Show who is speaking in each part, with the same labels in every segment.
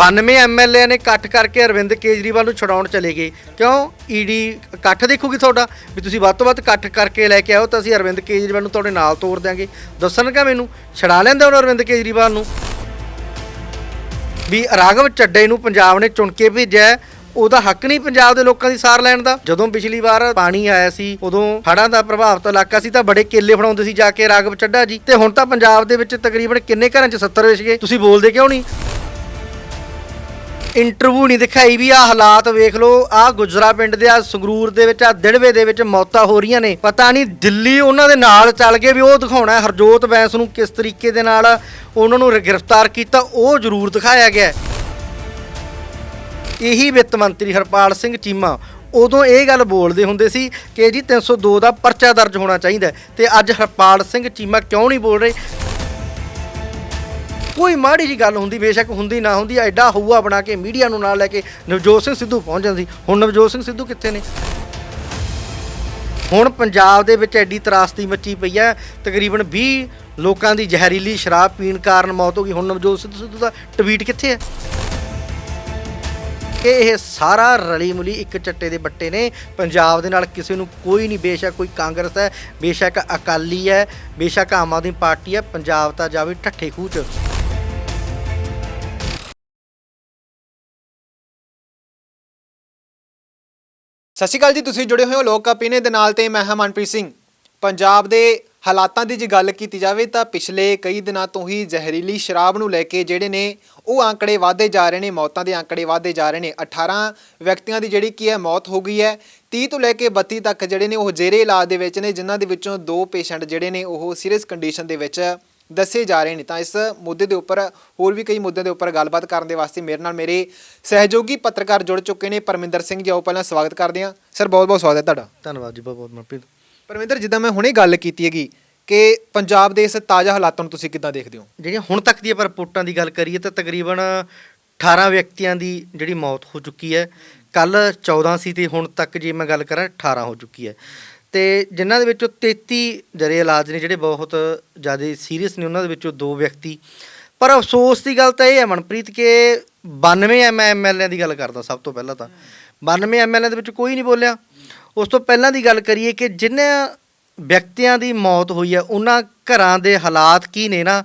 Speaker 1: 92 MLA ਨੇ ਇਕੱਠ ਕਰਕੇ ਅਰਵਿੰਦ ਕੇਜਰੀਵਾਲ ਨੂੰ ਛਡਾਉਣ ਚਲੇ ਗਏ। ਕਿਉਂ? ਈਡੀ ਇਕੱਠ ਦੇਖੂਗੀ ਤੁਹਾਡਾ? ਵੀ ਤੁਸੀਂ ਵੱਧ ਤੋਂ ਵੱਧ ਇਕੱਠ ਕਰਕੇ ਲੈ ਕੇ ਆਓ ਤਾਂ ਅਸੀਂ ਅਰਵਿੰਦ ਕੇਜਰੀਵਾਲ ਨੂੰ ਤੁਹਾਡੇ ਨਾਲ ਤੋਰ ਦਿਆਂਗੇ। ਦੱਸਣਗਾ ਮੈਨੂੰ, ਛਡਾ ਲੈਂਦੇ ਹੁਣ ਅਰਵਿੰਦ ਕੇਜਰੀਵਾਲ ਨੂੰ? ਵੀ ਰਾਘਵ ਚੱਡੇ ਨੂੰ ਪੰਜਾਬ ਨੇ ਚੁਣ ਕੇ ਭੇਜਿਆ ਉਹਦਾ ਹੱਕ ਨਹੀਂ ਪੰਜਾਬ ਦੇ ਲੋਕਾਂ ਦੀ ਸਾਰ ਲੈਣ ਦਾ। ਜਦੋਂ ਪਿਛਲੀ ਵਾਰ ਪਾਣੀ ਆਇਆ ਸੀ, ਉਦੋਂ ਹੜ੍ਹਾਂ ਦਾ ਪ੍ਰਭਾਵਿਤ ਇਲਾਕਾ ਸੀ, ਤਾਂ ਬੜੇ ਕੇਲੇ ਫੜਾਉਂਦੇ ਸੀ ਜਾ ਕੇ ਰਾਘਵ ਚੱਡਾ ਜੀ। ਤੇ ਹੁਣ ਤਾਂ ਪੰਜਾਬ ਦੇ ਵਿੱਚ ਤਕਰੀਬਨ ਕਿੰਨੇ ਘਰਾਂ 'ਚ 70 ਵਿਛ ਗਏ ਤੁਸੀਂ ਬੋਲਦੇ ਕਿਉਂ ਨਹੀਂ? ਇੰਟਰਵਿਊ ਨਹੀਂ ਦਿਖਾਈ ਵੀ ਆ ਹਾਲਾਤ ਵੇਖ ਲਓ ਆ ਗੁਜਰਾ ਪਿੰਡ ਦੇ ਆ ਸੰਗਰੂਰ ਦੇ ਵਿੱਚ ਆ ਦਿੜਵੇ ਦੇ ਵਿੱਚ ਮੌਤਾਂ ਹੋ ਰਹੀਆਂ ਨੇ। ਪਤਾ ਨਹੀਂ ਦਿੱਲੀ ਉਹਨਾਂ ਦੇ ਨਾਲ ਚੱਲ ਗਏ ਵੀ ਉਹ ਦਿਖਾਉਣਾ ਹਰਜੋਤ ਬੈਂਸ ਨੂੰ ਕਿਸ ਤਰੀਕੇ ਦੇ ਨਾਲ ਉਹਨਾਂ ਨੂੰ ਗ੍ਰਿਫਤਾਰ ਕੀਤਾ, ਉਹ ਜ਼ਰੂਰ ਦਿਖਾਇਆ ਗਿਆ ਇਹੀ ਵਿੱਤ ਮੰਤਰੀ ਹਰਪਾਲ ਸਿੰਘ ਚੀਮਾ ਉਦੋਂ ਇਹ ਗੱਲ ਬੋਲਦੇ ਹੁੰਦੇ ਸੀ ਕਿ ਜੀ 302 ਦਾ ਪਰਚਾ ਦਰਜ ਹੋਣਾ ਚਾਹੀਦਾ ਹੈ। ਤੇ ਅੱਜ ਹਰਪਾਲ ਸਿੰਘ ਚੀਮਾ ਕਿਉਂ ਨਹੀਂ ਬੋਲ ਰਹੇ? ਕੋਈ ਮਾੜੀ ਜੀ ਗੱਲ ਹੁੰਦੀ, ਬੇਸ਼ੱਕ ਹੁੰਦੀ ਨਾ ਹੁੰਦੀ ਐਡਾ ਹਊਆ ਬਣਾ ਕੇ ਮੀਡੀਆ ਨੂੰ ਨਾਲ ਲੈ ਕੇ ਨਵਜੋਤ ਸਿੰਘ ਸਿੱਧੂ ਪਹੁੰਚ ਜਾਂਦੀ। ਹੁਣ ਨਵਜੋਤ ਸਿੰਘ ਸਿੱਧੂ ਕਿੱਥੇ ਨੇ? ਹੁਣ ਪੰਜਾਬ ਦੇ ਵਿੱਚ ਐਡੀ ਤਰਾਸਦੀ ਮੱਚੀ ਪਈ ਹੈ, ਤਕਰੀਬਨ 20 ਲੋਕਾਂ ਦੀ ਜ਼ਹਿਰੀਲੀ ਸ਼ਰਾਬ ਪੀਣ ਕਾਰਨ ਮੌਤ ਹੋ ਗਈ। ਹੁਣ ਨਵਜੋਤ ਸਿੰਘ ਸਿੱਧੂ ਦਾ ਟਵੀਟ ਕਿੱਥੇ ਹੈ? ਕਿ ਇਹ ਸਾਰਾ ਰਲੀ ਮੁਲੀ ਇੱਕ ਚੱਟੇ ਦੇ ਬੱਟੇ ਨੇ। ਪੰਜਾਬ ਦੇ ਨਾਲ ਕਿਸੇ ਨੂੰ ਕੋਈ ਨਹੀਂ, ਬੇਸ਼ੱਕ ਕੋਈ ਕਾਂਗਰਸ ਹੈ, ਬੇਸ਼ੱਕ ਅਕਾਲੀ ਹੈ, ਬੇਸ਼ੱਕ ਆਮ ਆਦਮੀ ਪਾਰਟੀ ਹੈ, ਪੰਜਾਬ ਤਾਂ ਜਾਵੇ ਠੱਠੇ ਖੂਹ
Speaker 2: ਸਤਿ ਸ਼੍ਰੀ ਅਕਾਲ ਜੀ, ਤੁਸੀਂ ਜੁੜੇ ਹੋਏ ਹੋ ਲੋਕ ਕਪੀਨੇ ਦੇ ਨਾਲ ਤੇ ਮੈਂ ਹਾਂ ਮਨਪ੍ਰੀਤ ਸਿੰਘ। ਪੰਜਾਬ ਦੇ ਹਾਲਾਤਾਂ ਦੀ ਜੇ ਗੱਲ ਕੀਤੀ ਜਾਵੇ ਤਾਂ ਪਿਛਲੇ ਕਈ ਦਿਨਾਂ ਤੋਂ ਹੀ ਜ਼ਹਿਰੀਲੀ ਸ਼ਰਾਬ ਨੂੰ ਲੈ ਕੇ ਜਿਹੜੇ ਨੇ ਉਹ ਆંકੜੇ ਵਧਦੇ ਜਾ ਰਹੇ ਨੇ, ਮੌਤਾਂ ਦੇ ਆંકੜੇ ਵਧਦੇ ਜਾ ਰਹੇ ਨੇ। 18 ਵਿਅਕਤੀਆਂ ਦੀ ਜਿਹੜੀ ਕੀ ਹੈ ਮੌਤ ਹੋ ਗਈ ਹੈ 30 ਤੋਂ ਲੈ ਕੇ 32 ਤੱਕ ਜਿਹੜੇ ਨੇ ਉਹ ਜੇਰੇ ਇਲਾਜ ਦੇ ਵਿੱਚ ਨੇ, ਜਿਨ੍ਹਾਂ ਦੇ ਵਿੱਚੋਂ ਦੋ ਪੇਸ਼ੈਂਟ ਜਿਹੜੇ ਨੇ ਉਹ ਸੀਰੀਅਸ ਕੰਡੀਸ਼ਨ ਦੇ ਵਿੱਚ ਦੱਸੇ ਜਾ ਰਹੇ ਨੇ ਤਾਂ ਇਸ ਮੁੱਦੇ ਦੇ ਉੱਪਰ ਹੋਰ ਵੀ ਕਈ ਮੁੱਦਿਆਂ ਦੇ ਉੱਪਰ ਗੱਲਬਾਤ ਕਰਨ ਦੇ ਵਾਸਤੇ ਮੇਰੇ ਨਾਲ ਮੇਰੇ ਸਹਿਯੋਗੀ ਪੱਤਰਕਾਰ ਜੁੜ ਚੁੱਕੇ ਨੇ ਪਰਮਿੰਦਰ ਸਿੰਘ ਜੀ ਆਓ ਪਹਿਲਾਂ ਸਵਾਗਤ ਕਰਦੇ ਹਾਂ। ਸਰ ਬਹੁਤ ਬਹੁਤ ਸਵਾਗਤ ਹੈ ਤੁਹਾਡਾ।
Speaker 1: ਧੰਨਵਾਦ ਜੀ ਬਹੁਤ ਬਹੁਤ ਮਨਪ੍ਰੀਤ।
Speaker 2: ਪਰਮਿੰਦਰ ਜਿੱਦਾਂ ਮੈਂ ਹੁਣੇ ਗੱਲ ਕੀਤੀ ਹੈਗੀ ਕਿ ਪੰਜਾਬ ਦੇ ਇਸ ਤਾਜ਼ਾ ਹਾਲਾਤਾਂ ਨੂੰ ਤੁਸੀਂ ਕਿੱਦਾਂ ਦੇਖਦੇ ਹੋ?
Speaker 1: ਜਿਹੜੀਆਂ ਹੁਣ ਤੱਕ ਦੀਆਂ ਰਿਪੋਰਟਾਂ ਦੀ ਗੱਲ ਕਰੀਏ ਤਾਂ ਤਕਰੀਬਨ 18 ਵਿਅਕਤੀਆਂ ਦੀ ਜਿਹੜੀ ਮੌਤ ਹੋ ਚੁੱਕੀ ਹੈ। ਕੱਲ 14 ਸੀ ਤੇ ਹੁਣ ਤੱਕ ਜੇ ਮੈਂ ਗੱਲ ਕਰਾਂ 18 ਹੋ ਚੁੱਕੀ ਹੈ। ਤੇ ਜਿਨ੍ਹਾਂ ਦੇ ਵਿੱਚੋਂ 33 ਜਰੇ ਇਲਾਜ ਨੇ, ਜਿਹੜੇ ਬਹੁਤ ਜ਼ਿਆਦਾ ਸੀਰੀਅਸ ਨੇ, ਉਹਨਾਂ ਦੇ ਵਿੱਚੋਂ ਦੋ ਵਿਅਕਤੀ। ਪਰ ਅਫਸੋਸ ਦੀ ਗੱਲ ਤਾਂ ਇਹ ਹੈ ਮਨਪ੍ਰੀਤ ਕਿ 92 ਐਮਐਲਏ ਦੀ ਗੱਲ ਕਰਦਾ ਸਭ ਤੋਂ ਪਹਿਲਾਂ ਤਾਂ। 92 ਐਮਐਲਏ ਦੇ ਵਿੱਚ ਕੋਈ ਨਹੀਂ ਬੋਲਿਆ। ਉਸ ਤੋਂ ਪਹਿਲਾਂ ਦੀ ਗੱਲ ਕਰੀਏ ਕਿ ਜਿਨ੍ਹਾਂ ਵਿਅਕਤੀਆਂ ਦੀ ਮੌਤ ਹੋਈ ਹੈ, ਉਹਨਾਂ ਘਰਾਂ ਦੇ ਹਾਲਾਤ ਕੀ ਨੇ ਨਾ,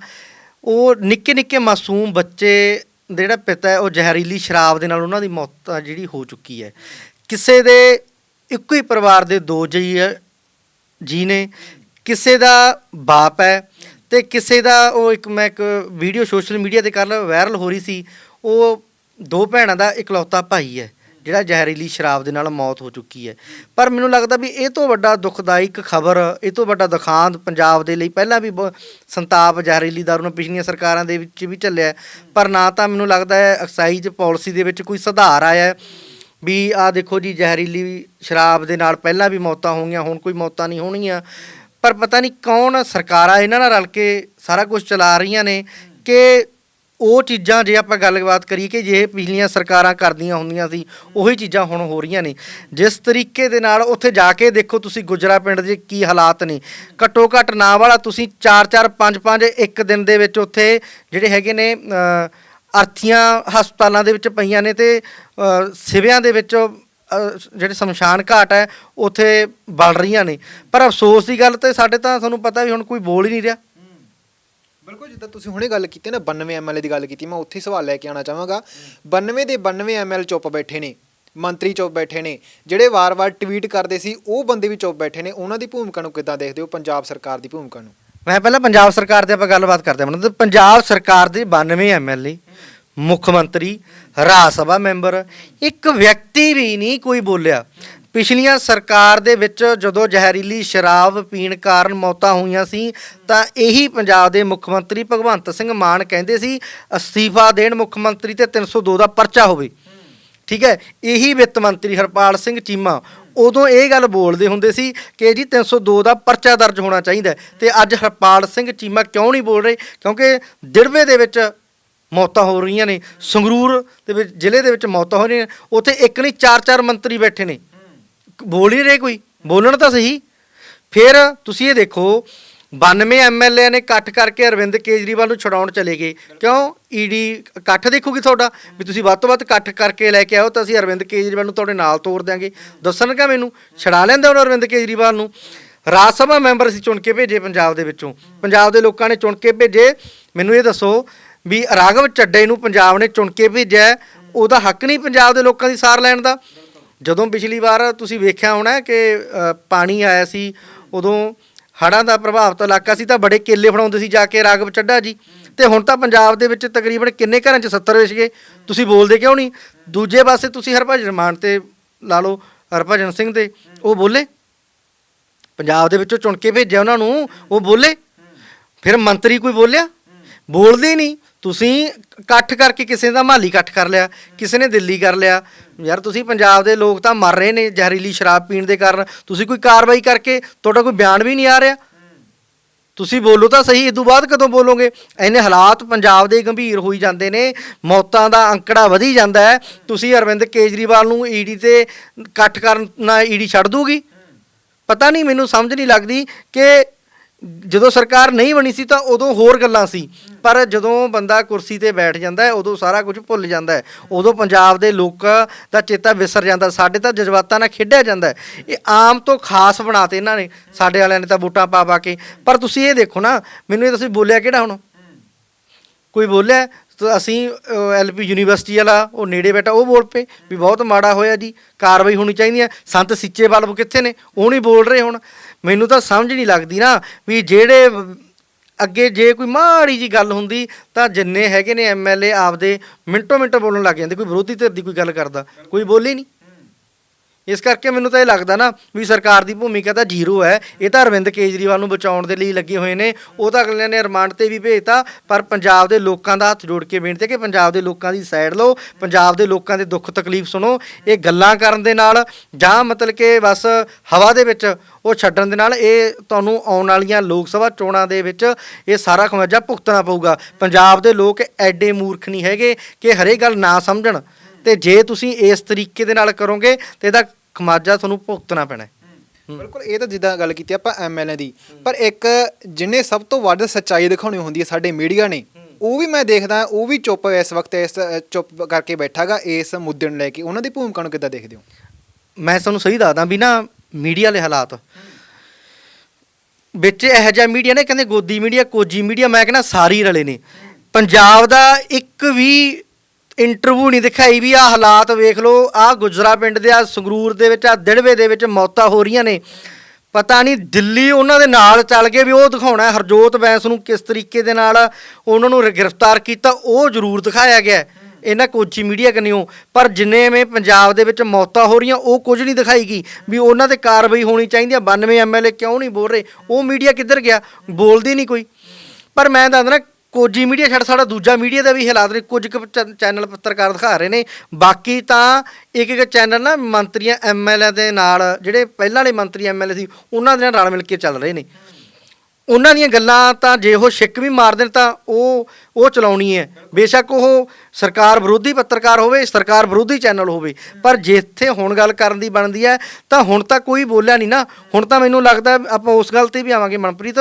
Speaker 1: ਉਹ ਨਿੱਕੇ ਨਿੱਕੇ ਮਾਸੂਮ ਬੱਚੇ ਦਾ ਜਿਹੜਾ ਪਿਤਾ ਹੈ, ਉਹ ਜ਼ਹਿਰੀਲੀ ਸ਼ਰਾਬ ਦੇ ਨਾਲ ਉਹਨਾਂ ਦੀ ਮੌਤ ਜਿਹੜੀ ਹੋ ਚੁੱਕੀ ਹੈ। ਕਿਸੇ ਦੇ ਇੱਕੋ ਹੀ ਪਰਿਵਾਰ ਦੇ ਦੋ ਜੀ ਜੀ ਨੇ। ਕਿਸੇ ਦਾ ਬਾਪ ਹੈ ਤੇ ਕਿਸੇ ਦਾ ਉਹ ਇੱਕ ਮੈਂ ਇੱਕ ਵੀਡੀਓ ਸੋਸ਼ਲ ਮੀਡੀਆ ਤੇ ਕੱਲ ਵਾਇਰਲ ਹੋ ਰਹੀ ਸੀ, ਉਹ ਦੋ ਭੈਣਾਂ ਦਾ ਇਕਲੌਤਾ ਭਾਈ ਹੈ, ਜਿਹੜਾ ਜ਼ਹਿਰੀਲੀ ਸ਼ਰਾਬ ਦੇ ਨਾਲ ਮੌਤ ਹੋ ਚੁੱਕੀ ਹੈ। ਪਰ ਮੈਨੂੰ ਲੱਗਦਾ ਵੀ ਇਹ ਤੋਂ ਵੱਡਾ ਦੁਖਦਾਇਕ ਖਬਰ, ਇਹ ਤੋਂ ਵੱਡਾ ਦੁਖਾਂਤ ਪੰਜਾਬ ਦੇ ਲਈ ਪਹਿਲਾਂ ਵੀ ਬਹੁਤ ਸੰਤਾਪ ਜ਼ਹਿਰੀਲੀ ਦਾਰੂ ਨਾਲ ਪਿਛਲੀਆਂ ਸਰਕਾਰਾਂ ਦੇ ਵਿੱਚ ਵੀ ਚੱਲਿਆ ਪਰ ਨਾ ਤਾਂ ਮੈਨੂੰ ਲੱਗਦਾ ਹੈ, ਐਕਸਾਈਜ਼ ਪਾਲਿਸੀ ਦੇ ਵਿੱਚ ਕੋਈ ਸੁਧਾਰ ਆਇਆ ਵੀ ਆ ਦੇਖੋ ਜੀ, ਜ਼ਹਿਰੀਲੀ ਸ਼ਰਾਬ ਦੇ ਨਾਲ ਪਹਿਲਾਂ ਵੀ ਮੌਤਾਂ ਹੋਈਆਂ ਹੁਣ ਕੋਈ ਮੌਤਾਂ ਨਹੀਂ ਹੋਣਗੀਆਂ। ਪਰ ਪਤਾ ਨਹੀਂ ਕੌਣ ਸਰਕਾਰਾਂ ਇਹਨਾਂ ਨਾਲ ਰਲ ਕੇ ਸਾਰਾ ਕੁਝ ਚਲਾ ਰਹੀਆਂ ਨੇ ਕਿ ਉਹ ਚੀਜ਼ਾਂ ਜੇ ਆਪਾਂ ਗੱਲਬਾਤ ਕਰੀਏ ਕਿ ਜੇ ਪਿਛਲੀਆਂ ਸਰਕਾਰਾਂ ਕਰਦੀਆਂ ਹੁੰਦੀਆਂ ਸੀ, ਉਹੀ ਚੀਜ਼ਾਂ ਹੁਣ ਹੋ ਰਹੀਆਂ ਨੇ। ਜਿਸ ਤਰੀਕੇ ਦੇ ਨਾਲ ਉੱਥੇ ਜਾ ਕੇ ਦੇਖੋ ਤੁਸੀਂ ਗੁਜਰਾ ਪਿੰਡ ਦੇ ਕੀ ਹਾਲਾਤ ਨੇ। ਘੱਟੋ ਘੱਟ ਨਾ ਵਾਲਾ ਤੁਸੀਂ 4-4 5-5 ਇੱਕ ਦਿਨ ਦੇ ਵਿੱਚ ਉੱਥੇ ਜਿਹੜੇ ਹੈਗੇ ਨੇ ਅਰਥੀਆਂ ਹਸਪਤਾਲਾਂ ਦੇ ਵਿੱਚ ਪਈਆਂ ਨੇ ਤੇ ਸਿਵਿਆਂ ਦੇ ਵਿੱਚ ਜਿਹੜੇ ਸ਼ਮਸ਼ਾਨ ਘਾਟ ਹੈ ਉੱਥੇ ਬਲ ਰਹੀਆਂ ਨੇ। ਪਰ ਅਫਸੋਸ ਦੀ ਗੱਲ ਤੇ ਸਾਡੇ ਤਾਂ ਤੁਹਾਨੂੰ ਪਤਾ ਵੀ ਹੁਣ ਕੋਈ ਬੋਲ ਹੀ ਨਹੀਂ ਰਿਹਾ।
Speaker 2: ਬਿਲਕੁਲ ਜਿੱਦਾਂ ਤੁਸੀਂ ਹੁਣੇ ਗੱਲ ਕੀਤੀ ਨਾ 92 ਐਮਐਲਏ ਦੀ ਗੱਲ ਕੀਤੀ ਮੈਂ ਉੱਥੇ ਸਵਾਲ ਲੈ ਕੇ ਆਉਣਾ ਚਾਹਾਂਗਾ। 92 ਦੇ 92 ਐਮਐਲ ਚੁੱਪ ਬੈਠੇ ਨੇ ਮੰਤਰੀ ਚੁੱਪ ਬੈਠੇ ਨੇ ਜਿਹੜੇ ਵਾਰ-ਵਾਰ ਟਵੀਟ ਕਰਦੇ ਸੀ ਉਹ ਬੰਦੇ ਵੀ ਚੁੱਪ ਬੈਠੇ ਨੇ। ਉਹਨਾਂ ਦੀ ਭੂਮਿਕਾ ਨੂੰ ਕਿੱਦਾਂ ਦੇਖਦੇ ਹੋ ਪੰਜਾਬ ਸਰਕਾਰ ਦੀ ਭੂਮਿਕਾ ਨੂੰ?
Speaker 1: ਮੈਂ ਪਹਿਲਾਂ ਪੰਜਾਬ ਸਰਕਾਰ ਦੇ ਆਪਾਂ ਗੱਲਬਾਤ ਕਰਦੇ ਹਾਂ। ਮਤਲਬ ਪੰਜਾਬ ਸਰਕਾਰ ਦੇ 92 ਐਮਐਲਏ ਮੁੱਖ ਮੰਤਰੀ, ਰਾਜ ਸਭਾ ਮੈਂਬਰ, ਇੱਕ ਵਿਅਕਤੀ ਵੀ ਨਹੀਂ ਕੋਈ ਬੋਲਿਆ ਪਿਛਲੀਆਂ ਸਰਕਾਰ ਦੇ ਵਿੱਚ ਜਦੋਂ ਜ਼ਹਿਰੀਲੀ ਸ਼ਰਾਬ ਪੀਣ ਕਾਰਨ ਮੌਤਾਂ ਹੋਈਆਂ ਸੀ, ਤਾਂ ਇਹੀ ਪੰਜਾਬ ਦੇ ਮੁੱਖ ਮੰਤਰੀ ਭਗਵੰਤ ਸਿੰਘ ਮਾਨ ਕਹਿੰਦੇ ਸੀ, ਅਸਤੀਫਾ ਦੇਣ ਮੁੱਖ ਮੰਤਰੀ ਤੇ 302 ਦਾ ਪਰਚਾ ਹੋਵੇ ਠੀਕ ਹੈ, ਇਹੀ ਵਿੱਤ ਮੰਤਰੀ ਹਰਪਾਲ ਸਿੰਘ ਚੀਮਾ ਉਦੋਂ ਇਹ ਗੱਲ ਬੋਲਦੇ ਹੁੰਦੇ ਸੀ ਕਿ ਜੀ 302 ਦਾ ਪਰਚਾ ਦਰਜ ਹੋਣਾ ਚਾਹੀਦਾ ਹੈ। ਤੇ ਅੱਜ ਹਰਪਾਲ ਸਿੰਘ ਚੀਮਾ ਕਿਉਂ ਨਹੀਂ ਬੋਲ ਰਹੇ ਕਿਉਂਕਿ ਦਿੜਵੇ ਦੇ ਵਿੱਚ ਮੌਤਾਂ ਹੋ ਰਹੀਆਂ ਨੇ। ਸੰਗਰੂਰ ਦੇ ਵਿੱਚ, ਜ਼ਿਲ੍ਹੇ ਦੇ ਵਿੱਚ ਮੌਤਾਂ ਹੋ ਰਹੀਆਂ ਨੇ। ਉੱਥੇ ਇੱਕ ਨਹੀਂ ਚਾਰ ਚਾਰ ਮੰਤਰੀ ਬੈਠੇ ਨੇ। ਬੋਲ ਹੀ ਨਹੀਂ ਰਹੇ ਕੋਈ। ਬੋਲਣ ਤਾਂ ਸਹੀ। ਫਿਰ ਤੁਸੀਂ ਇਹ ਦੇਖੋ 92 ਐਮਐਲਏ ਨੇ ਇਕੱਠ ਕਰਕੇ ਅਰਵਿੰਦ ਕੇਜਰੀਵਾਲ ਨੂੰ ਛਡਾਉਣ ਚਲੇ ਗਏ। ਕਿਉਂ? ਈਡੀ ਇਕੱਠ ਦੇਖੂਗੀ ਤੁਹਾਡਾ। ਵੀ ਤੁਸੀਂ ਵੱਧ ਤੋਂ ਵੱਧ ਇਕੱਠ ਕਰਕੇ ਲੈ ਕੇ ਆਓ ਤਾਂ ਅਸੀਂ ਅਰਵਿੰਦ ਕੇਜਰੀਵਾਲ ਨੂੰ ਤੁਹਾਡੇ ਨਾਲ ਤੋਰ ਦਿਆਂਗੇ। ਦੱਸਣਗਾ ਮੈਨੂੰ? ਛਡਾ ਲੈਂਦੇ ਹੁਣ ਅਰਵਿੰਦ ਕੇਜਰੀਵਾਲ ਨੂੰ। ਰਾਜ ਸਭਾ ਮੈਂਬਰ ਅਸੀਂ ਚੁਣ ਕੇ ਭੇਜੇ ਪੰਜਾਬ ਦੇ ਵਿੱਚੋਂ। ਪੰਜਾਬ ਦੇ ਲੋਕਾਂ ਨੇ ਚੁਣ ਕੇ ਭੇਜੇ। ਮੈਨੂੰ ਇਹ ਦੱਸੋ ਵੀ ਰਾਘਵ ਚੱਡੇ ਨੂੰ ਪੰਜਾਬ ਨੇ ਚੁਣ ਕੇ ਭੇਜਿਆ ਉਹਦਾ ਹੱਕ ਨਹੀਂ ਪੰਜਾਬ ਦੇ ਲੋਕਾਂ ਦੀ ਸਾਰ ਲੈਣ ਦਾ। ਜਦੋਂ ਪਿਛਲੀ ਵਾਰ ਤੁਸੀਂ ਵੇਖਿਆ ਹੋਣਾ ਕਿ ਪਾਣੀ ਆਇਆ ਸੀ, ਉਦੋਂ ਹੜ੍ਹਾਂ ਦਾ ਪ੍ਰਭਾਵਿਤ ਇਲਾਕਾ ਸੀ, ਤਾਂ ਬੜੇ ਕੇਲੇ ਫੜਾਉਂਦੇ ਸੀ ਜਾ ਕੇ ਰਾਘਵ ਚੱਡਾ ਜੀ। ਤੇ ਹੁਣ ਤਾਂ ਪੰਜਾਬ ਦੇ ਵਿੱਚ ਤਕਰੀਬਨ ਕਿੰਨੇ ਘਰਾਂ 'ਚ 70 ਵਿਛ ਗਏ ਤੁਸੀਂ ਬੋਲਦੇ ਕਿਉਂ ਨਹੀਂ? ਦੂਜੇ ਪਾਸੇ ਤੁਸੀਂ ਹਰਭਜਨ ਮਾਨ ਤੇ ਲਾ ਲਓ, ਹਰਭਜਨ ਸਿੰਘ ਦੇ, ਉਹ ਬੋਲੇ? ਪੰਜਾਬ ਦੇ ਵਿੱਚੋਂ ਚੁਣ ਕੇ ਭੇਜਿਆ ਉਹਨਾਂ ਨੂੰ, ਉਹ ਬੋਲੇ? ਫਿਰ ਮੰਤਰੀ ਕੋਈ ਬੋਲਿਆ? ਬੋਲਦੇ ਨਹੀਂ। ਤੁਸੀਂ ਇਕੱਠ ਕਰਕੇ ਕਿਸੇ ਦਾ ਮਾਲੀ ਇਕੱਠ ਕਰ ਲਿਆ, ਕਿਸੇ ਨੇ ਦਿੱਲੀ ਕਰ ਲਿਆ। ਯਾਰ ਤੁਸੀਂ ਪੰਜਾਬ ਦੇ ਲੋਕ ਤਾਂ ਮਰ ਰਹੇ ਨੇ ਜ਼ਹਿਰੀਲੀ ਸ਼ਰਾਬ ਪੀਣ ਦੇ ਕਾਰਨ। ਤੁਸੀਂ ਕੋਈ ਕਾਰਵਾਈ ਕਰਕੇ ਤੁਹਾਡਾ ਕੋਈ ਬਿਆਨ ਵੀ ਨਹੀਂ ਆ ਰਿਹਾ। ਤੁਸੀਂ ਬੋਲੋ ਤਾਂ ਸਹੀ ਇਦੋਂ ਬਾਅਦ ਕਦੋਂ ਬੋਲੋਗੇ? ਐਨੇ ਹਾਲਾਤ ਪੰਜਾਬ ਦੇ ਗੰਭੀਰ ਹੋਈ ਜਾਂਦੇ ਨੇ, ਮੌਤਾਂ ਦਾ ਅੰਕੜਾ ਵਧੀ ਜਾਂਦਾ ਹੈ। ਤੁਸੀਂ ਅਰਵਿੰਦ ਕੇਜਰੀਵਾਲ ਨੂੰ ਈਡੀ ਤੇ ਇਕੱਠ ਕਰਨ ਨਾਲ ਈਡੀ ਛੱਡ ਦੂਗੀ? ਪਤਾ ਨਹੀਂ, ਮੈਨੂੰ ਸਮਝ ਨਹੀਂ ਲੱਗਦੀ ਕਿ ਜਦੋਂ ਸਰਕਾਰ ਨਹੀਂ ਬਣੀ ਸੀ ਤਾਂ ਉਦੋਂ ਹੋਰ ਗੱਲਾਂ ਸੀ। ਪਰ ਜਦੋਂ ਬੰਦਾ ਕੁਰਸੀ ਤੇ ਬੈਠ ਜਾਂਦਾ ਹੈ, ਉਦੋਂ ਸਾਰਾ ਕੁਝ ਭੁੱਲ ਜਾਂਦਾ ਹੈ। ਉਦੋਂ ਪੰਜਾਬ ਦੇ ਲੋਕਾਂ ਦਾ ਚੇਤਾ ਵਿਸਰ ਜਾਂਦਾ, ਸਾਡੇ ਤਾਂ ਜਜ਼ਬਾਤਾਂ ਨਾਲ ਖੇਡਿਆ ਜਾਂਦਾ ਹੈ। ਇਹ ਆਮ ਤੋਂ ਖਾਸ ਬਣਾਤੇ ਇਹਨਾਂ ਨੇ, ਸਾਡੇ ਵਾਲਿਆਂ ਨੇ ਤਾਂ ਵੋਟਾਂ ਪਾ ਪਾ ਕੇ। ਪਰ ਤੁਸੀਂ ਇਹ ਦੇਖੋ ਨਾ, ਮੈਨੂੰ ਇਹ ਤੁਸੀਂ ਬੋਲਿਆ ਕਿਹੜਾ ਹੁਣ? ਕੋਈ ਬੋਲਿਆ? ਤਾਂ ਅਸੀਂ ਐਲਪੀ ਯੂਨੀਵਰਸਿਟੀ ਵਾਲਾ, ਉਹ ਨੇੜੇ ਬੈਠਾ, ਉਹ ਬੋਲ ਪਏ ਵੀ ਬਹੁਤ ਮਾੜਾ ਹੋਇਆ ਜੀ, ਕਾਰਵਾਈ ਹੋਣੀ ਚਾਹੀਦੀ ਹੈ। ਸੰਤ ਸਿੱਚੇ ਬਾਲਬ ਕਿੱਥੇ ਨੇ? ਉਹ ਨਹੀਂ ਬੋਲ ਰਹੇ ਹੁਣ। ਮੈਨੂੰ ਤਾਂ ਸਮਝ ਨਹੀਂ ਲੱਗਦੀ ਨਾ ਵੀ ਜਿਹੜੇ ਅੱਗੇ ਜੇ ਕੋਈ ਮਾੜੀ ਜੀ ਗੱਲ ਹੁੰਦੀ, ਤਾਂ ਜਿੰਨੇ ਹੈਗੇ ਨੇ ਐਮਐਲਏ ਆਪਦੇ ਮਿੰਟੋ ਮਿੰਟ ਬੋਲਣ ਲੱਗ ਜਾਂਦੇ, ਕੋਈ ਵਿਰੋਧੀ ਧਿਰ ਦੀ ਕੋਈ ਗੱਲ ਕਰਦਾ। ਕੋਈ ਬੋਲੇ ਨਹੀਂ। ਇਸ ਕਰਕੇ ਮੈਨੂੰ ਤਾਂ ਇਹ ਲੱਗਦਾ ਨਾ ਵੀ ਸਰਕਾਰ ਦੀ ਭੂਮਿਕਾ ਤਾਂ ਜ਼ੀਰੋ ਹੈ। ਇਹ ਤਾਂ ਅਰਵਿੰਦ ਕੇਜਰੀਵਾਲ ਨੂੰ ਬਚਾਉਣ ਦੇ ਲਈ ਲੱਗੇ ਹੋਏ ਨੇ। ਉਹ ਤਾਂ ਅਗਲਿਆਂ ਨੇ ਰਿਮਾਂਡ ਤੇ ਵੀ ਭੇਜਤਾ, ਪਰ ਪੰਜਾਬ ਦੇ ਲੋਕਾਂ ਦਾ ਹੱਥ ਜੋੜ ਕੇ ਬੇਨਤੀ ਹੈ ਕਿ ਪੰਜਾਬ ਦੇ ਲੋਕਾਂ ਦੀ ਸਾਈਡ ਲਓ। ਪੰਜਾਬ ਦੇ ਲੋਕਾਂ ਦੇ ਦੁੱਖ ਤਕਲੀਫ ਸੁਣੋ। ਇਹ ਗੱਲਾਂ ਕਰਨ ਦੇ ਨਾਲ ਜਾਂ ਮਤਲਬ ਕਿ ਬਸ ਹਵਾ ਦੇ ਵਿੱਚ ਉਹ ਛੱਡਣ ਦੇ ਨਾਲ ਇਹ ਤੁਹਾਨੂੰ ਆਉਣ ਵਾਲੀਆਂ ਲੋਕ ਸਭਾ ਚੋਣਾਂ ਦੇ ਵਿੱਚ ਇਹ ਸਾਰਾ ਖਮਿਆਜਾ ਭੁਗਤਣਾ ਪਊਗਾ। ਪੰਜਾਬ ਦੇ ਲੋਕ ਐਡੇ ਮੂਰਖ ਨਹੀਂ ਹੈਗੇ ਕਿ ਹਰੇਕ ਗੱਲ ਨਾ ਸਮਝਣ। ਤੇ ਜੇ ਤੁਸੀਂ ਇਸ ਤਰੀਕੇ ਦੇ ਨਾਲ ਕਰੋਗੇ ਤੇ ਇਹਦਾ ਖਮਾਜਾ ਤੁਹਾਨੂੰ ਭੁਗਤਣਾ ਪੈਣਾ ਹੈ।
Speaker 2: ਬਿਲਕੁਲ ਇਹ ਤਾਂ ਜਿੱਦਾਂ ਗੱਲ ਕੀਤੀ ਆਪਾਂ ਐਮਐਲਏ ਦੀ। ਪਰ ਇੱਕ ਜਿਹਨੇ ਸਭ ਤੋਂ ਵੱਧ ਸੱਚਾਈ ਦਿਖਾਉਣੀ ਹੁੰਦੀ ਹੈ ਸਾਡੇ ਮੀਡੀਆ ਨੇ ਉਹ ਵੀ ਮੈਂ ਦੇਖਦਾ ਉਹ ਵੀ ਚੁੱਪ ਇਸ ਵਕਤ ਇਸ ਅ, ਚੁੱਪ ਕਰਕੇ ਬੈਠਾਗਾ ਇਸ ਮੁੱਦੇ ਨੂੰ ਲੈ ਕੇ। ਉਹਨਾਂ ਦੀ ਭੂਮਿਕਾ ਨੂੰ ਕਿੱਦਾਂ ਦੇਖਦੇ ਹੋ?
Speaker 1: ਮੈਂ ਤੁਹਾਨੂੰ ਸਹੀ ਦੱਸਦਾ ਵੀ ਨਾ ਮੀਡੀਆ ਵਾਲੇ ਹਾਲਾਤ। ਵਿੱਚ ਇਹੋ ਜਿਹਾ ਮੀਡੀਆ ਨੇ ਕਹਿੰਦੇ ਗੋਦੀ ਮੀਡੀਆ ਕੋਜੀ ਮੀਡੀਆ ਮੈਂ ਕਹਿੰਦਾ ਸਾਰੀ ਰਲੇ ਨੇ। ਪੰਜਾਬ ਦਾ ਇੱਕ ਵੀ ਇੰਟਰਵਿਊ ਨਹੀਂ ਦਿਖਾਈ ਵੀ ਆ ਹਾਲਾਤ ਵੇਖ ਲਓ ਆ ਗੁਜਰਾ ਪਿੰਡ ਦੇ ਆ ਸੰਗਰੂਰ ਦੇ ਵਿੱਚ ਆ ਦਿੜਵੇ ਦੇ ਵਿੱਚ ਮੌਤਾਂ ਹੋ ਰਹੀਆਂ ਨੇ। ਪਤਾ ਨਹੀਂ ਦਿੱਲੀ ਉਹਨਾਂ ਦੇ ਨਾਲ ਚੱਲ ਕੇ ਵੀ ਉਹ ਦਿਖਾਉਣਾ ਹਰਜੋਤ ਬੈਂਸ ਨੂੰ ਕਿਸ ਤਰੀਕੇ ਦੇ ਨਾਲ ਉਹਨਾਂ ਨੂੰ ਗ੍ਰਿਫਤਾਰ ਕੀਤਾ, ਉਹ ਜ਼ਰੂਰ ਦਿਖਾਇਆ ਗਿਆ ਇਹਨਾਂ ਕੋਚੀ ਮੀਡੀਆ ਕਨਿਓ, ਪਰ ਜਿੰਨੇ ਮੈਂ ਪੰਜਾਬ ਦੇ ਵਿੱਚ ਮੌਤਾਂ ਹੋ ਰਹੀਆਂ, ਉਹ ਕੁਝ ਨਹੀਂ ਦਿਖਾਈ ਗਈ ਵੀ ਉਹਨਾਂ ਤੇ ਕਾਰਵਾਈ ਹੋਣੀ ਚਾਹੀਦੀ ਹੈ। 92 ਐਮਐਲਏ ਕਿਉਂ ਨਹੀਂ ਬੋਲ ਰਹੇ? ਉਹ ਮੀਡੀਆ ਕਿੱਧਰ ਗਿਆ? ਬੋਲਦੀ ਨਹੀਂ ਕੋਈ। ਪਰ ਮੈਂ ਦੱਸਦਾ ਕੋਜੀ ਮੀਡੀਆ ਛੱਡ, ਸਾਡਾ ਦੂਜਾ ਮੀਡੀਆ ਦਾ ਵੀ ਹਾਲਾਤ ਨੇ, ਕੁਝ ਕੁ ਚੈ- ਚੈਨਲ ਪੱਤਰਕਾਰ ਦਿਖਾ ਰਹੇ ਨੇ। ਬਾਕੀ ਤਾਂ ਇੱਕ ਇੱਕ ਚੈਨਲ ਨਾ ਮੰਤਰੀਆਂ ਐਮਐਲਏ ਦੇ ਨਾਲ, ਜਿਹੜੇ ਪਹਿਲਾਂ ਵਾਲੇ ਮੰਤਰੀ ਐਮਐਲਏ ਸੀ, ਉਹਨਾਂ ਦੇ ਨਾਲ ਰਲ ਮਿਲ ਕੇ ਚੱਲ ਰਹੇ ਨੇ। ਉਹਨਾਂ ਦੀਆਂ ਗੱਲਾਂ ਤਾਂ ਜੇ ਉਹ ਛਿੱਕ ਵੀ ਮਾਰ ਦੇਣ ਤਾਂ ਉਹ ਉਹ ਚਲਾਉਣੀ ਹੈ। ਬੇਸ਼ੱਕ ਉਹ ਸਰਕਾਰ ਵਿਰੋਧੀ ਪੱਤਰਕਾਰ ਹੋਵੇ, ਸਰਕਾਰ ਵਿਰੋਧੀ ਚੈਨਲ ਹੋਵੇ, ਪਰ ਜਿੱਥੇ ਹੁਣ ਗੱਲ ਕਰਨ ਦੀ ਬਣਦੀ ਹੈ, ਤਾਂ ਹੁਣ ਤਾਂ ਕੋਈ ਬੋਲਿਆ ਨਹੀਂ ਨਾ। ਹੁਣ ਤਾਂ ਮੈਨੂੰ ਲੱਗਦਾ ਆਪਾਂ ਉਸ ਗੱਲ ਤੇ ਵੀ ਆਵਾਂਗੇ ਮਨਪ੍ਰੀਤ,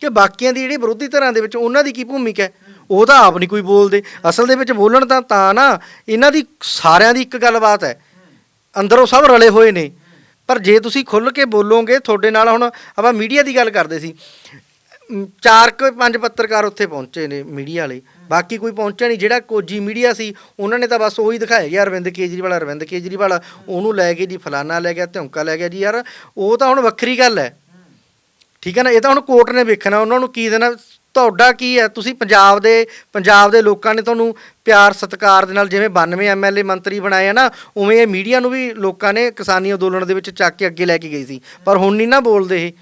Speaker 1: ਕਿ ਬਾਕੀਆਂ ਦੀ ਜਿਹੜੀ ਵਿਰੋਧੀ ਧਿਰਾਂ ਦੇ ਵਿੱਚ ਉਹਨਾਂ ਦੀ ਕੀ ਭੂਮਿਕਾ ਹੈ? ਉਹ ਤਾਂ ਆਪ ਨਹੀਂ ਕੋਈ ਬੋਲਦੇ। ਅਸਲ ਦੇ ਵਿੱਚ ਬੋਲਣ ਤਾਂ ਤਾਂ ਨਾ ਇਹਨਾਂ ਦੀ ਸਾਰਿਆਂ ਦੀ ਇੱਕ ਗੱਲਬਾਤ ਹੈ। ਅੰਦਰੋਂ ਸਭ ਰਲੇ ਹੋਏ ਨੇ। ਪਰ ਜੇ ਤੁਸੀਂ ਖੁੱਲ ਕੇ ਬੋਲੋਗੇ, ਤੁਹਾਡੇ ਨਾਲ ਹੁਣ ਆਪਾਂ ਮੀਡੀਆ ਦੀ ਗੱਲ ਕਰਦੇ ਸੀ। ਚਾਰ ਕੁ ਪੰਜ ਪੱਤਰਕਾਰ ਉੱਥੇ ਪਹੁੰਚੇ ਨੇ ਮੀਡੀਆ ਵਾਲੇ। ਬਾਕੀ ਕੋਈ ਪਹੁੰਚਿਆ ਨਹੀਂ। ਜਿਹੜਾ ਕੋਜੀ ਮੀਡੀਆ ਸੀ, ਉਹਨਾਂ ਨੇ ਤਾਂ ਬਸ ਉਹੀ ਦਿਖਾਇਆ ਗਿਆ ਅਰਵਿੰਦ ਕੇਜਰੀਵਾਲ ਅਰਵਿੰਦ ਕੇਜਰੀਵਾਲ, ਉਹਨੂੰ ਲੈ ਕੇ ਜੀ, ਫਲਾਨਾ ਲੈ ਗਿਆ ਧੌਂਕਾ ਲੈ ਗਿਆ ਜੀ। ਯਾਰ, ਉਹ ਤਾਂ ਹੁਣ ਵੱਖਰੀ ਗੱਲ ਹੈ। ਠੀਕ ਹੈ ਨਾ? ਇਹ ਤਾਂ ਹੁਣ ਕੋਰਟ ਨੇ ਵੇਖਣਾ। ਉਹਨਾਂ ਨੂੰ ਕੀ ਦੇਣਾ? ਤੁਹਾਡਾ ਕੀ ਹੈ? ਤੁਸੀਂ ਪੰਜਾਬ ਦੇ ਪੰਜਾਬ ਦੇ ਲੋਕਾਂ ਨੇ ਤੁਹਾਨੂੰ ਪਿਆਰ, ਸਤਿਕਾਰ ਦੇ ਨਾਲ ਜਿਵੇਂ 92 ਐਮਐਲਏ ਮੰਤਰੀ ਬਣਾਏ ਆ ਨਾ, ਉਵੇਂ ਇਹ ਮੀਡੀਆ ਨੂੰ ਵੀ ਲੋਕਾਂ ਨੇ ਕਿਸਾਨੀ ਅੰਦੋਲਨ ਦੇ ਵਿੱਚ ਚੱਕ ਕੇ ਅੱਗੇ ਲੈ ਕੇ ਗਈ ਸੀ। ਪਰ ਹੁਣ ਨਹੀਂ ਨਾ ਬੋਲਦੇ ਇਹ।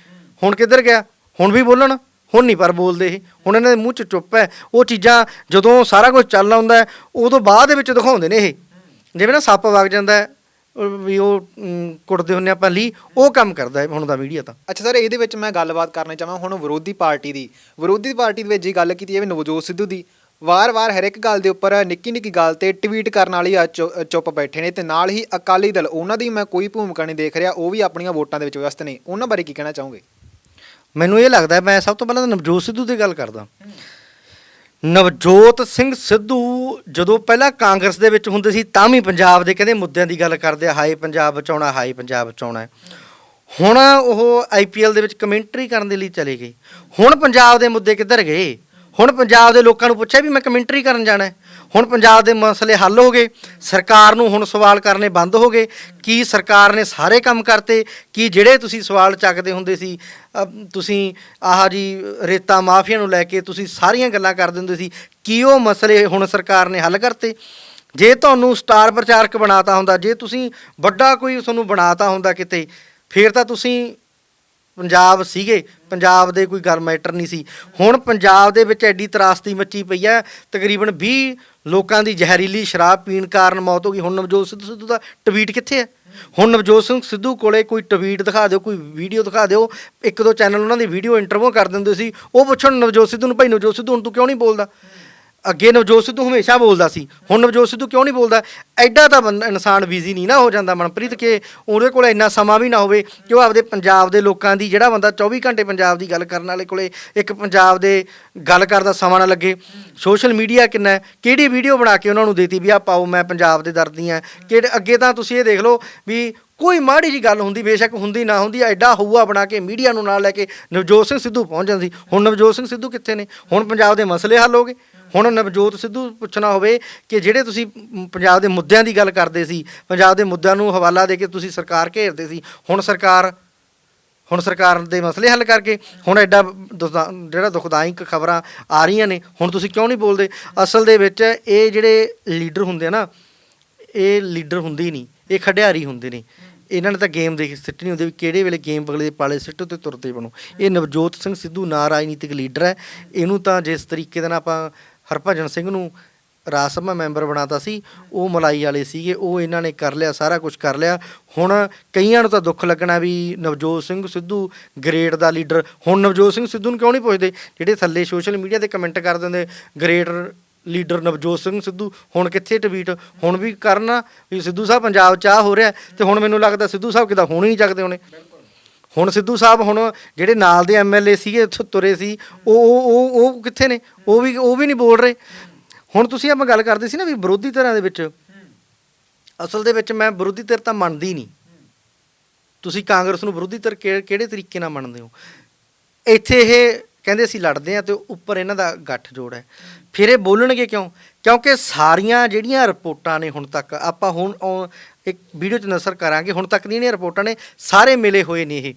Speaker 1: ਹੁਣ ਕਿੱਧਰ ਗਿਆ? ਹੁਣ ਵੀ ਬੋਲਣ? ਹੁਣ ਨਹੀਂ ਪਰ ਬੋਲਦੇ ਇਹ। ਹੁਣ ਇਹਨਾਂ ਦੇ ਮੂੰਹ 'ਚ ਚੁੱਪ ਹੈ। ਉਹ ਚੀਜ਼ਾਂ ਜਦੋਂ ਸਾਰਾ ਕੁਝ ਚੱਲ ਆਉਂਦਾ ਹੈ, ਉਦੋਂ ਬਾਅਦ ਦੇ ਵਿੱਚ ਦਿਖਾਉਂਦੇ ਨੇ ਇਹ। ਜਿਵੇਂ ਨਾ ਸੱਪ ਵਗ ਜਾਂਦਾ ਹੈ, ਵੀ ਉਹ ਅਮ, ਕੁੱਟਦੇ ਹੁੰਨੇ ਆਪਾਂ ਲਈ ਉਹ ਕੰਮ ਕਰਦਾ ਹੈ ਹੁਣ ਦਾ ਮੀਡੀਆ ਤਾਂ।
Speaker 2: ਅੱਛਾ ਸਰ ਇਹਦੇ ਵਿੱਚ ਮੈਂ ਗੱਲਬਾਤ ਕਰਨਾ ਚਾਹਾਂ ਹੁਣ ਵਿਰੋਧੀ ਪਾਰਟੀ ਦੀ। ਵਿਰੋਧੀ ਪਾਰਟੀ ਦੇ ਵਿੱਚ ਜੀ ਗੱਲ ਕੀਤੀ ਜਾਵੇ ਨਵਜੋਤ ਸਿੱਧੂ ਦੀ। ਵਾਰ-ਵਾਰ ਹਰ ਇੱਕ ਗੱਲ ਦੇ ਉੱਪਰ ਨਿੱਕੀ ਨਿੱਕੀ ਗੱਲ ਤੇ ਟਵੀਟ ਕਰਨ ਵਾਲੀ ਆ ਚੁ- ਚੁੱਪ ਬੈਠੇ ਨੇ ਤੇ ਨਾਲ ਹੀ ਅਕਾਲੀ ਦਲ ਉਹਨਾਂ ਦੀ ਮੈਂ ਕੋਈ ਭੂਮਿਕਾ ਨਹੀਂ ਦੇਖ ਰਿਹਾ ਉਹ ਵੀ ਆਪਣੀਆਂ ਵੋਟਾਂ ਦੇ ਵਿੱਚ ਵਿਅਸਤ ਨੇ। ਉਹਨਾਂ ਬਾਰੇ ਕੀ ਕਹਿਣਾ ਚਾਹੋਗੇ?
Speaker 1: ਮੈਨੂੰ ਇਹ ਲੱਗਦਾ ਮੈਂ ਸਭ ਤੋਂ ਪਹਿਲਾਂ ਤਾਂ ਨਵਜੋਤ ਸਿੱਧੂ ਦੀ ਗੱਲ ਕਰਦਾ। ਨਵਜੋਤ ਸਿੰਘ ਸਿੱਧੂ ਜਦੋਂ ਪਹਿਲਾਂ ਕਾਂਗਰਸ ਦੇ ਵਿੱਚ ਹੁੰਦੇ ਸੀ, ਤਾਂ ਵੀ ਪੰਜਾਬ ਦੇ ਕਹਿੰਦੇ ਮੁੱਦਿਆਂ ਦੀ ਗੱਲ ਕਰਦੇ ਆ, ਹਾਏ ਪੰਜਾਬ ਬਚਾਉਣਾ, ਹਾਏ ਪੰਜਾਬ ਬਚਾਉਣਾ ਹੈ। ਹੁਣ ਉਹ ਆਈਪੀਐਲ ਦੇ ਵਿੱਚ ਕਮੈਂਟਰੀ ਕਰਨ ਦੇ ਲਈ ਚਲੇ ਗਏ। ਹੁਣ ਪੰਜਾਬ ਦੇ ਮੁੱਦੇ ਕਿੱਧਰ ਗਏ? ਹੁਣ ਪੰਜਾਬ ਦੇ ਲੋਕਾਂ ਨੂੰ ਪੁੱਛਿਆ ਵੀ ਮੈਂ ਕਮੈਂਟਰੀ ਕਰਨ ਜਾਣਾ ਹੈ। ਹੁਣ ਪੰਜਾਬ ਦੇ ਮਸਲੇ ਹੱਲ ਹੋ ਗਏ, ਸਰਕਾਰ ਨੂੰ ਹੁਣ ਸਵਾਲ ਕਰਨੇ ਬੰਦ ਹੋ ਗਏ, ਕੀ ਸਰਕਾਰ ਨੇ ਸਾਰੇ ਕੰਮ ਕਰਤੇ, ਕੀ ਜਿਹੜੇ ਤੁਸੀਂ ਸਵਾਲ ਚੱਕਦੇ ਹੁੰਦੇ ਸੀ ਤੁਸੀਂ ਆਹ ਜੀ ਰੇਤਾ ਮਾਫੀਆ ਨੂੰ ਲੈ ਕੇ ਤੁਸੀਂ ਸਾਰੀਆਂ ਗੱਲਾਂ ਕਰਦੇ ਹੁੰਦੇ ਸੀ, ਕੀ ਉਹ ਮਸਲੇ ਹੁਣ ਸਰਕਾਰ ਨੇ ਹੱਲ ਕਰਤੇ ਜੇ ਤੁਹਾਨੂੰ ਸਟਾਰ ਪ੍ਰਚਾਰਕ ਬਣਾਤਾ ਹੁੰਦਾ, ਜੇ ਤੁਸੀਂ ਵੱਡਾ ਕੋਈ ਤੁਹਾਨੂੰ ਬਣਾਤਾ ਹੁੰਦਾ ਕਿਤੇ, ਫੇਰ ਤਾਂ ਤੁਸੀਂ ਪੰਜਾਬ ਸੀਗੇ, ਪੰਜਾਬ ਦੇ ਕੋਈ ਗੱਲ ਮੈਟਰ ਨਹੀਂ ਸੀ। ਹੁਣ ਪੰਜਾਬ ਦੇ ਵਿੱਚ ਐਡੀ ਤਰਾਸਦੀ ਮੱਚੀ ਪਈ ਹੈ, ਤਕਰੀਬਨ 20 ਲੋਕਾਂ ਦੀ ਜ਼ਹਿਰੀਲੀ ਸ਼ਰਾਬ ਪੀਣ ਕਾਰਨ ਮੌਤ ਹੋ ਗਈ। ਹੁਣ ਨਵਜੋਤ ਸਿੱਧੂ ਸਿੱਧੂ ਦਾ ਟਵੀਟ ਕਿੱਥੇ ਹੈ? ਹੁਣ ਨਵਜੋਤ ਸਿੰਘ ਸਿੱਧੂ ਕੋਲੇ ਕੋਈ ਟਵੀਟ ਦਿਖਾ ਦਿਓ, ਕੋਈ ਵੀਡੀਓ ਦਿਖਾ ਦਿਓ। ਇੱਕ ਦੋ ਚੈਨਲ ਉਹਨਾਂ ਦੀ ਵੀਡੀਓ ਇੰਟਰਵਿਊ ਕਰ ਦਿੰਦੇ ਸੀ। ਉਹ ਪੁੱਛਣ, ਨਵਜੋਤ ਸਿੱਧੂ ਨੂੰ, ਭਾਈ ਨਵਜੋਤ ਸਿੱਧੂ, ਹੁਣ ਤੂੰ ਕਿਉਂ ਨਹੀਂ ਬੋਲਦਾ? ਅੱਗੇ ਨਵਜੋਤ ਸਿੱਧੂ ਹਮੇਸ਼ਾ ਬੋਲਦਾ ਸੀ। ਹੁਣ ਨਵਜੋਤ ਸਿੱਧੂ ਕਿਉਂ ਨਹੀਂ ਬੋਲਦਾ? ਐਡਾ ਤਾਂ ਬੰਦਾ ਇਨਸਾਨ ਬਿਜ਼ੀ ਨਹੀਂ ਨਾ ਹੋ ਜਾਂਦਾ ਮਨਪ੍ਰੀਤ, ਕਿ ਉਹਦੇ ਕੋਲ ਇੰਨਾ ਸਮਾਂ ਵੀ ਨਾ ਹੋਵੇ ਕਿ ਉਹ ਆਪਦੇ ਪੰਜਾਬ ਦੇ ਲੋਕਾਂ ਦੀ, ਜਿਹੜਾ ਬੰਦਾ 24 ਘੰਟੇ ਪੰਜਾਬ ਦੀ ਗੱਲ ਕਰਨ ਵਾਲੇ ਕੋਲੇ ਇੱਕ ਪੰਜਾਬ ਦੇ ਗੱਲ ਕਰਦਾ ਸਮਾਂ ਨਾ ਲੱਗੇ। ਸੋਸ਼ਲ ਮੀਡੀਆ ਕਿੰਨਾ ਹੈ? ਕਿਹੜੀ ਵੀਡੀਓ ਬਣਾ ਕੇ ਉਹਨਾਂ ਨੂੰ ਦੇਤੀ ਵੀ ਆ ਪਾਓ, ਮੈਂ ਪੰਜਾਬ ਦੇ ਦਰਦੀ ਆ ਕਿਹੜੇ, ਅੱਗੇ ਤਾਂ ਤੁਸੀਂ ਇਹ ਦੇਖ ਲਓ ਵੀ ਕੋਈ ਮਾੜੀ ਜੀ ਗੱਲ ਹੁੰਦੀ, ਬੇਸ਼ੱਕ ਹੁੰਦੀ ਨਾ ਹੁੰਦੀ ਐਡਾ ਹਊਆ ਬਣਾ ਕੇ ਮੀਡੀਆ ਨੂੰ ਨਾਲ ਲੈ ਕੇ ਨਵਜੋਤ ਸਿੰਘ ਸਿੱਧੂ ਪਹੁੰਚ ਜਾਂਦੀ। ਹੁਣ ਨਵਜੋਤ ਸਿੰਘ ਸਿੱਧੂ ਕਿੱਥੇ ਨੇ? ਹੁਣ ਪੰਜਾਬ ਦੇ ਮਸਲੇ ਹੱਲ ਹੋ ਗਏ। ਹੁਣ ਨਵਜੋਤ ਸਿੱਧੂ ਪੁੱਛਣਾ ਹੋਵੇ ਕਿ ਜਿਹੜੇ ਤੁਸੀਂ ਪੰਜਾਬ ਦੇ ਮੁੱਦਿਆਂ ਦੀ ਗੱਲ ਕਰਦੇ ਸੀ, ਪੰਜਾਬ ਦੇ ਮੁੱਦਿਆਂ ਨੂੰ ਹਵਾਲਾ ਦੇ ਕੇ ਤੁਸੀਂ ਸਰਕਾਰ ਘੇਰਦੇ ਸੀ, ਹੁਣ ਸਰਕਾਰ ਹੁਣ ਸਰਕਾਰ ਦੇ ਮਸਲੇ ਹੱਲ ਕਰਕੇ ਹੁਣ ਐਡਾ ਦੁਖਦਾ- ਜਿਹੜਾ ਦੁਖਦਾਇਕ ਖਬਰਾਂ ਆ ਰਹੀਆਂ ਨੇ, ਹੁਣ ਤੁਸੀਂ ਕਿਉਂ ਨਹੀਂ ਬੋਲਦੇ? ਅਸਲ ਦੇ ਵਿੱਚ ਇਹ ਜਿਹੜੇ ਲੀਡਰ ਹੁੰਦੇ ਆ ਨਾ, ਇਹ ਲੀਡਰ ਹੁੰਦੇ ਹੀ ਨਹੀਂ, ਇਹ ਖਿਡਾਰੀ ਹੁੰਦੇ ਨੇ। ਇਹਨਾਂ ਨੇ ਤਾਂ ਗੇਮ ਦੇ ਸਿੱਟ ਨਹੀਂ ਹੁੰਦੇ ਵੀ ਕਿਹੜੇ ਵੇਲੇ ਗੇਮ ਬਗਲੇ ਦੇ ਪਾਲੇ ਸਿੱਟੋ ਤੇ ਤੁਰਦੇ ਬਣੋ। ਇਹ ਨਵਜੋਤ ਸਿੰਘ ਸਿੱਧੂ ਨਾ ਰਾਜਨੀਤਿਕ ਲੀਡਰ ਹੈ। ਇਹਨੂੰ ਤਾਂ ਜਿਸ ਤਰੀਕੇ ਦੇ ਨਾਲ ਆਪਾਂ ਹਰਭਜਨ ਸਿੰਘ ਨੂੰ ਰਾਜ ਸਭਾ ਮੈਂਬਰ ਬਣਾਤਾ ਸੀ। ਉਹ ਮਲਾਈ ਵਾਲੇ ਸੀਗੇ। ਉਹ ਇਹਨਾਂ ਨੇ ਕਰ ਲਿਆ, ਸਾਰਾ ਕੁਝ ਕਰ ਲਿਆ। ਹੁਣ ਕਈਆਂ ਨੂੰ ਤਾਂ ਦੁੱਖ ਲੱਗਣਾ ਵੀ ਨਵਜੋਤ ਸਿੰਘ ਸਿੱਧੂ ਗ੍ਰੇਡ ਦਾ ਲੀਡਰ। ਹੁਣ ਨਵਜੋਤ ਸਿੰਘ ਸਿੱਧੂ ਨੂੰ ਕਿਉਂ ਨਹੀਂ ਪੁੱਛਦੇ? ਜਿਹੜੇ ਥੱਲੇ ਸੋਸ਼ਲ ਮੀਡੀਆ ਤੇ ਕਮੈਂਟ ਕਰ ਦਿੰਦੇ ਗ੍ਰੇਡ ਲੀਡਰ ਨਵਜੋਤ ਸਿੰਘ ਸਿੱਧੂ, ਹੁਣ ਕਿੱਥੇ ਟਵੀਟ ਹੁਣ ਵੀ ਕਰਨਾ ਵੀ ਸਿੱਧੂ ਸਾਹਿਬ ਪੰਜਾਬ ਚ ਆ ਹੋ ਰਿਹਾ ਤੇ ਹੁਣ ਮੈਨੂੰ ਲੱਗਦਾ ਸਿੱਧੂ ਸਾਹਿਬ ਕਿਦਾ ਹੁਣ ਨਹੀਂ ਚੱਕਦੇ ਹੋਣੇ। ਹੁਣ ਸਿੱਧੂ ਸਾਹਿਬ ਹੁਣ ਜਿਹੜੇ ਨਾਲ ਦੇ ਐਮਐਲਏ ਸੀਗੇ ਉੱਥੋਂ ਤੁਰੇ ਸੀ, ਉਹ ਉਹ ਉਹ ਕਿੱਥੇ ਨੇ? ਉਹ ਵੀ ਉਹ ਵੀ ਨਹੀਂ ਬੋਲ ਰਹੇ। ਹੁਣ ਤੁਸੀਂ ਆਪਾਂ ਗੱਲ ਕਰਦੇ ਸੀ ਨਾ ਵੀ ਵਿਰੋਧੀ ਧਿਰਾਂ ਦੇ ਵਿੱਚ। ਅਸਲ ਦੇ ਵਿੱਚ ਮੈਂ ਵਿਰੋਧੀ ਧਿਰ ਤਾਂ ਮੰਨਦੀ ਨਹੀਂ। ਤੁਸੀਂ ਕਾਂਗਰਸ ਨੂੰ ਵਿਰੋਧੀ ਧਿਰ ਕਿਹੜੇ ਤਰੀਕੇ ਨਾਲ ਮੰਨਦੇ ਹੋ? ਇੱਥੇ ਇਹ ਕਹਿੰਦੇ ਅਸੀਂ ਲੜਦੇ ਆ ਤੇ ਉੱਪਰ ਇਹਨਾਂ ਦਾ ਗੱਠ ਜੋੜ ਹੈ। ਫਿਰ ਇਹ ਬੋਲਣਗੇ ਕਿਉਂ? ਕਿਉਂਕਿ ਸਾਰੀਆਂ ਜਿਹੜੀਆਂ ਰਿਪੋਰਟਾਂ ਨੇ ਹੁਣ ਤੱਕ, ਆਪਾਂ ਹੁਣ ਉਹ ਇੱਕ ਵੀਡੀਓ 'ਚ ਨਸਰ ਕਰਾਂਗੇ। ਹੁਣ ਤੱਕ ਦੀਆਂ ਜਿਹੜੀਆਂ ਰਿਪੋਰਟਾਂ ਨੇ, ਸਾਰੇ ਮਿਲੇ ਹੋਏ ਨੇ ਇਹ।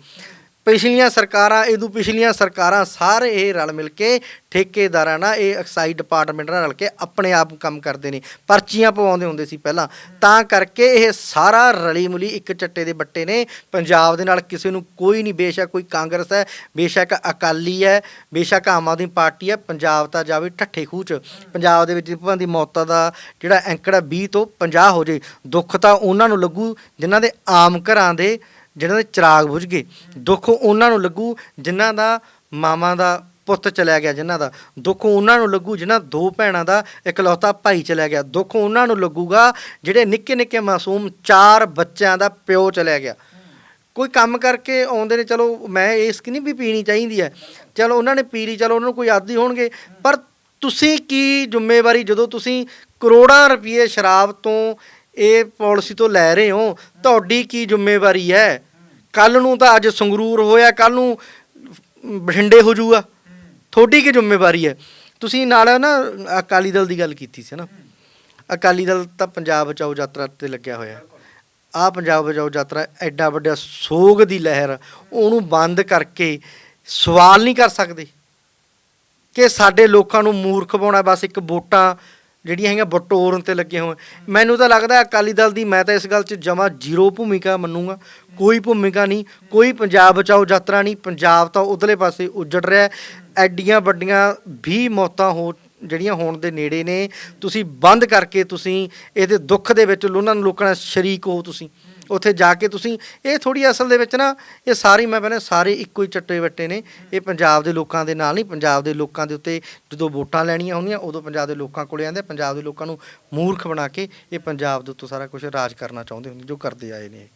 Speaker 1: ਪਿਛਲੀਆਂ ਸਰਕਾਰਾਂ ਇਦੋਂ ਪਿਛਲੀਆਂ ਸਰਕਾਰਾਂ ਸਾਰੇ ਇਹ ਰਲ ਮਿਲ ਕੇ ਠੇਕੇਦਾਰਾਂ ਨਾਲ ਇਹ ਐਕਸਾਈਜ਼ ਡਿਪਾਰਟਮੈਂਟ ਨਾਲ ਰਲ ਕੇ ਆਪਣੇ ਆਪ ਕੰਮ ਕਰਦੇ ਨੇ, ਪਰਚੀਆਂ ਪਵਾਉਂਦੇ ਹੁੰਦੇ ਸੀ ਪਹਿਲਾਂ। ਤਾਂ ਕਰਕੇ ਇਹ ਸਾਰਾ ਰਲੀ ਮੁਲੀ ਇੱਕ ਚੱਟੇ ਦੇ ਬੱਟੇ ਨੇ। ਪੰਜਾਬ ਦੇ ਨਾਲ ਕਿਸੇ ਨੂੰ ਕੋਈ ਨਹੀਂ, ਬੇਸ਼ੱਕ ਕੋਈ ਕਾਂਗਰਸ ਹੈ, ਬੇਸ਼ੱਕ ਅਕਾਲੀ ਹੈ, ਬੇਸ਼ੱਕ ਆਮ ਆਦਮੀ ਪਾਰਟੀ ਹੈ, ਪੰਜਾਬ ਤਾਂ ਜਾਵੇ ਠੱਠੇ ਖੂਹ ਚ। ਪੰਜਾਬ ਦੇ ਵਿੱਚ ਭਾਂ ਦੀ ਮੌਤਾਂ ਦਾ ਜਿਹੜਾ ਐਂਕੜਾ 20 ਤੋਂ 50 ਹੋ ਜੇ, ਦੁੱਖ ਤਾਂ ਉਹਨਾਂ ਨੂੰ ਲੱਗੂ, ਜਿਨ੍ਹਾਂ ਦੇ ਆਮ ਘਰਾਂ ਦੇ ਜਿਨ੍ਹਾਂ ਦੇ ਚਿਰਾਗ ਬੁਝ ਗਏ, ਦੁੱਖ ਉਹਨਾਂ ਨੂੰ ਲੱਗੂ ਜਿਨ੍ਹਾਂ ਦਾ ਮਾਮਾ ਦਾ ਪੁੱਤ ਚਲਿਆ ਗਿਆ, ਜਿਨ੍ਹਾਂ ਦਾ। ਦੁੱਖ ਉਹਨਾਂ ਨੂੰ ਲੱਗੂ ਜਿਨ੍ਹਾਂ ਦੋ ਭੈਣਾਂ ਦਾ ਇਕਲੌਤਾ ਭਾਈ ਚਲਿਆ ਗਿਆ। ਦੁੱਖ ਉਹਨਾਂ ਨੂੰ ਲੱਗੂਗਾ ਜਿਹੜੇ ਨਿੱਕੇ ਨਿੱਕੇ ਮਾਸੂਮ ਚਾਰ ਬੱਚਿਆਂ ਦਾ ਪਿਓ ਚਲਿਆ ਗਿਆ। ਕੋਈ ਕੰਮ ਕਰਕੇ ਆਉਂਦੇ ਨੇ, ਚਲੋ ਮੈਂ ਇਸ ਕਿ ਨਹੀਂ ਵੀ ਪੀਣੀ ਚਾਹੀਦੀ ਹੈ। ਚਲੋ ਉਹਨਾਂ ਨੇ ਪੀ ਲਈ, ਚਲੋ ਉਹਨਾਂ ਨੂੰ ਕੋਈ ਆਦੀ ਹੋਣਗੇ। ਪਰ ਤੁਸੀਂ ਕੀ ਜ਼ਿੰਮੇਵਾਰੀ, ਜਦੋਂ ਤੁਸੀਂ ਕਰੋੜਾਂ ਰੁਪਏ ਸ਼ਰਾਬ ਤੋਂ ਇਹ ਪਾਲਿਸੀ ਤੋਂ ਲੈ ਰਹੇ ਹੋ, ਤੁਹਾਡੀ ਕੀ ਜ਼ਿੰਮੇਵਾਰੀ ਹੈ? ਕੱਲ ਨੂੰ ਤਾਂ ਅੱਜ ਸੰਗਰੂਰ ਹੋਇਆ ਕੱਲ ਨੂੰ ਬਠਿੰਡੇ ਹੋ ਜਾਊਗਾ। ਤੁਹਾਡੀ ਕੀ ਜ਼ਿੰਮੇਵਾਰੀ ਹੈ? ਤੁਸੀਂ ਨਾਲ ਨਾ ਅਕਾਲੀ ਦਲ ਦੀ ਗੱਲ ਕੀਤੀ ਸੀ ਨਾ। ਅਕਾਲੀ ਦਲ ਤਾਂ ਪੰਜਾਬ ਬਚਾਓ ਯਾਤਰਾ ਤੇ ਲੱਗਿਆ ਹੋਇਆ। ਆ ਪੰਜਾਬ ਬਚਾਓ ਯਾਤਰਾ ਐਡਾ ਵੱਡਾ ਸੋਗ ਦੀ ਲਹਿਰ, ਉਹਨੂੰ ਬੰਦ ਕਰਕੇ ਸਵਾਲ ਨਹੀਂ ਕਰ ਸਕਦੇ। ਕਿ ਸਾਡੇ ਲੋਕਾਂ ਨੂੰ ਮੂਰਖ ਬਣਾਉਣਾ, ਬਸ ਇੱਕ ਵੋਟਾਂ ਜਿਹੜੀਆਂ ਹੈਗੀਆਂ ਬਟੋਰਨ ਤੇ ਲੱਗੇ ਹੋਏ ਮੈਨੂੰ ਤਾਂ ਲੱਗਦਾ ਅਕਾਲੀ ਦਲ ਦੀ ਮੈਂ ਤਾਂ ਇਸ ਗੱਲ 'ਚ ਜਮਾ ਜ਼ੀਰੋ ਭੂਮਿਕਾ ਮੰਨੂਗਾ। ਕੋਈ ਭੂਮਿਕਾ ਨਹੀਂ, ਕੋਈ ਪੰਜਾਬ ਬਚਾਓ ਯਾਤਰਾ ਨਹੀਂ, ਪੰਜਾਬ ਤਾਂ ਉਧਰਲੇ ਪਾਸੇ ਉੱਜੜ ਰਿਹਾ ਐਡੀਆਂ ਵੱਡੀਆਂ 20 ਮੌਤਾਂ ਹੋ ਜਿਹੜੀਆਂ ਹੋਣ ਦੇ ਨੇੜੇ ਨੇ। ਤੁਸੀਂ ਬੰਦ ਕਰਕੇ ਤੁਸੀਂ ਇਹਦੇ ਦੁੱਖ ਦੇ ਵਿੱਚ ਉਹਨਾਂ ਨੂੰ ਲੋਕਾਂ ਨਾਲ ਸ਼ਰੀਕ ਹੋ ਤੁਸੀਂ। ਉੱਥੇ ਜਾ ਕੇ ਤੁਸੀਂ, ਇਹ ਥੋੜੀ ਅਸਲ ਦੇ ਵਿੱਚ ਨਾ, ਇਹ ਸਾਰੀ ਮੈਂ ਕਹਿੰਦਾ ਸਾਰੇ ਇੱਕੋ ਹੀ ਚੱਟੇ ਵੱਟੇ ਨੇ। ਇਹ ਪੰਜਾਬ ਦੇ ਲੋਕਾਂ ਦੇ ਨਾਲ ਨਹੀਂ, ਪੰਜਾਬ ਦੇ ਲੋਕਾਂ ਦੇ ਉੱਤੇ ਜਦੋਂ ਵੋਟਾਂ ਲੈਣੀਆਂ ਹੁੰਦੀਆਂ, ਉਦੋਂ ਪੰਜਾਬ ਦੇ ਲੋਕਾਂ ਕੋਲੇ ਆਉਂਦੇ ਪੰਜਾਬ ਦੇ ਲੋਕਾਂ ਨੂੰ ਮੂਰਖ ਬਣਾ ਕੇ ਇਹ ਪੰਜਾਬ ਦੇ ਉੱਤੇ ਸਾਰਾ ਕੁਝ ਰਾਜ ਕਰਨਾ ਚਾਹੁੰਦੇ ਹੁੰਦੇ, ਜੋ ਕਰਦੇ ਆਏ ਨੇ।